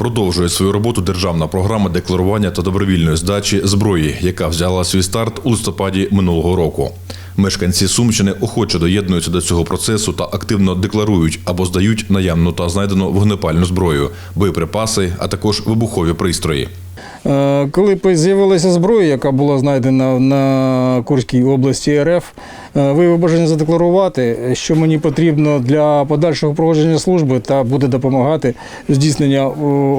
Продовжує свою роботу державна програма декларування та добровільної здачі зброї, яка взяла свій старт у листопаді минулого року. Мешканці Сумщини охоче доєднуються до цього процесу та активно декларують або здають наявну та знайдену вогнепальну зброю, боєприпаси, а також вибухові пристрої. Е, Коли з'явилася зброя, яка була знайдена на Курській області РФ, е, виявив бажання задекларувати, що мені потрібно для подальшого проводження служби та буде допомагати в здійсненні е,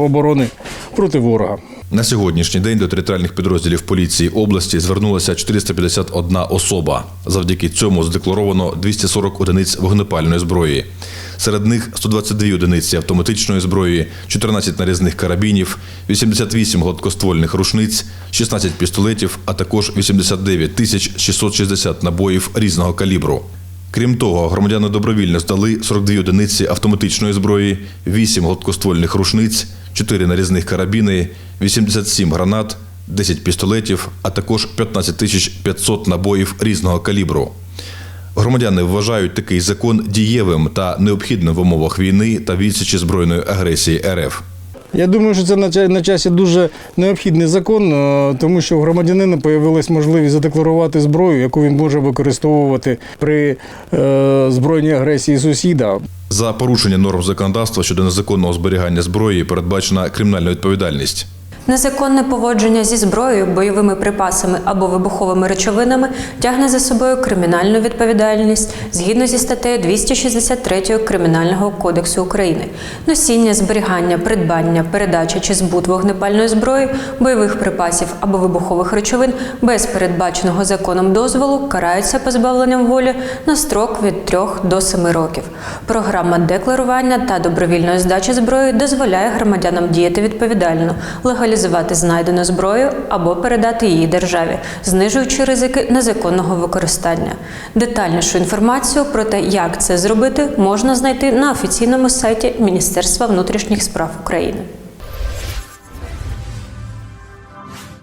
оборони проти ворога. На сьогоднішній день до територіальних підрозділів поліції області звернулася 451 особа. Завдяки цьому задекларовано 240 одиниць вогнепальної зброї. Серед них 122 одиниці автоматичної зброї, 14 нарізних карабінів, 88 гладкоствольних рушниць, 16 пістолетів, а також 89 тисяч 660 набоїв різного калібру. Крім того, громадяни добровільно здали 42 одиниці автоматичної зброї, 8 гладкоствольних рушниць, 4 нарізних карабіни, 87 гранат, 10 пістолетів, а також 15 тисяч 500 набоїв різного калібру. Громадяни вважають такий закон дієвим та необхідним в умовах війни та відсічі збройної агресії РФ. Я думаю, що це на часі дуже необхідний закон, е, тому що у громадянина з'явилась можливість задекларувати зброю, яку він може використовувати при е, збройній агресії сусіда. За порушення норм законодавства щодо незаконного зберігання зброї передбачена кримінальна відповідальність. Незаконне поводження зі зброєю, бойовими припасами або вибуховими речовинами тягне за собою кримінальну відповідальність згідно зі статтею 263 Кримінального кодексу України. Носіння, зберігання, придбання, передача чи збут вогнепальної зброї, бойових припасів або вибухових речовин без передбаченого законом дозволу караються позбавленням волі на строк від 3 до 7 років. Програма декларування та добровільної здачі зброї дозволяє громадянам діяти відповідально, легалізувати знайдену зброю або передати її державі, знижуючи ризики незаконного використання. Детальнішу інформацію про те, як це зробити, можна знайти на офіційному сайті Міністерства внутрішніх справ України.